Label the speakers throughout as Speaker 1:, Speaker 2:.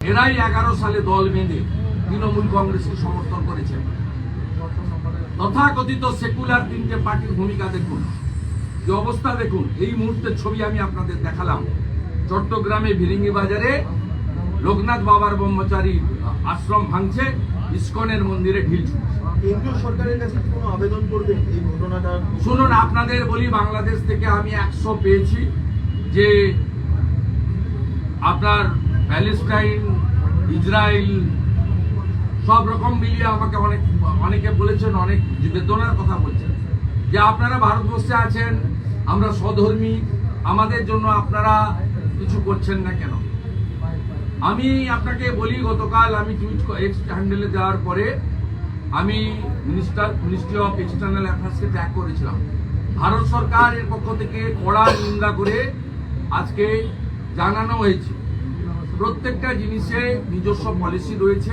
Speaker 1: এরাই এগারো সালে দল বেঁধে তৃণমূল কংগ্রেসকে সমর্থন করেছেন তথাকথিত সেকুলার তিনটে পার্টির ভূমিকা দেখুন। যে অবস্থা দেখুন? এই মুহূর্তের ছবি আমি আপনাদের দেখালাম। চট্টগ্রামে ভিরিঙ্গি বাজারে লোকনাথ বাবার ব্রহ্মচারী আশ্রম ভাঙছে ইস্কনের মন্দিরে ঢিল ছুটছে।
Speaker 2: কেন্দ্রীয় সরকারের কাছে কোনো আবেদন করবেন এই ঘটনাটা?
Speaker 1: শুনুন আপনাদের বলি বাংলাদেশ থেকে আমি একশো পেয়েছি যে আপনার প্যালেস্টাইন ইসরায়েল সব রকম মিলিয়ে আমাকে অনেক, অনেকে বলেছেন, অনেক বেদনার কথা বলছেন যে আপনারা ভারতবর্ষে আছেন, আমরা স্বধর্মী, আমাদের জন্য আপনারা কিছু করছেন না কেন? আমি আপনাকে বলি, গতকাল আমি টুইট এক্স হ্যান্ডেলে দেওয়ার পরে আমি মিনিস্টার মিনিস্ট্রি অফ এক্সটার্নাল অ্যাফেয়ার্সকে ট্যাগ করেছিলাম। ভারত সরকারের পক্ষ থেকে কড়া নিন্দা করে আজকে জানানো হয়েছে। প্রত্যেকটা জিনিসে নিজস্ব পলিসি রয়েছে।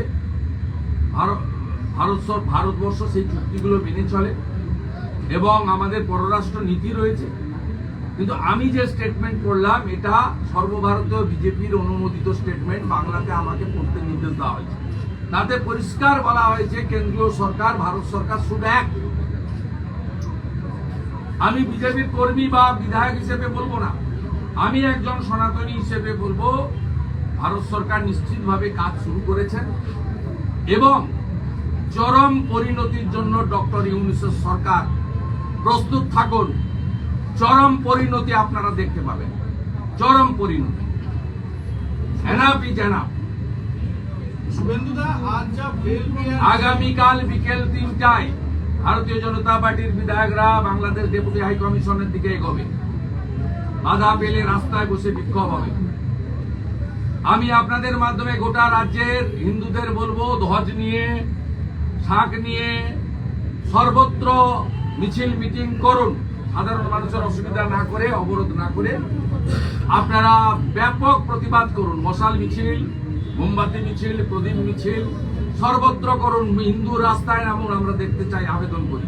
Speaker 1: ভারত ভারতবর্ষ সেই চুক্তিগুলো মেনে চলে এবং আমাদের পররাষ্ট্র নীতি রয়েছে। কিন্তু আমি যে স্টেটমেন্ট করলাম, এটা সর্বভারতীয় বিজেপির অনুমোদিত স্টেটমেন্ট বাংলাতে আমাকে পড়তে নির্দেশ দেওয়া হয়েছে। তাতে পরিষ্কার বলা হয়েছে, কেন্দ্রীয় সরকার, ভারত সরকার শুড এক। আমি বিজেপির কর্মী বা বিধায়ক হিসেবে বলব না। আমি একজন সনাতনী হিসেবে বলব ভারত সরকার নিশ্চিতভাবে কাজ শুরু করেছেন এবং চরম পরিণতির জন্য ডক্টর ইউনিসেফ সরকার প্রস্তুত থাকুন। চরম পরিণতি আপনারা দেখতে পাবেন। চরম পরিণতি।
Speaker 2: যা বেলভিয়ার
Speaker 1: আগামীকাল বিকেল তিনটায় ভারতীয় জনতা পার্টির বিধায়করা বাংলাদেশ ডেপুটি হাই কমিশনের দিকে এগোবে। বাধা পেলে রাস্তায় বসে বিক্ষোভ হবে। আমি আপনাদের মাধ্যমে গোটা রাজ্যের হিন্দুদের বলব, ধ্বজ নিয়ে শাক নিয়ে সর্বত্র মিছিল, মিটিং করুন। সাধারণ মানুষের অসুবিধা না করে, অবরোধ না করে আপনারা ব্যাপক প্রতিবাদ করুন। মশাল মিছিল, মোমবাতি মিছিল, প্রদীপ মিছিল, সর্বত্র করুন। হিন্দু রাস্তায় নামুন আমরা দেখতে চাই, আবেদন করি।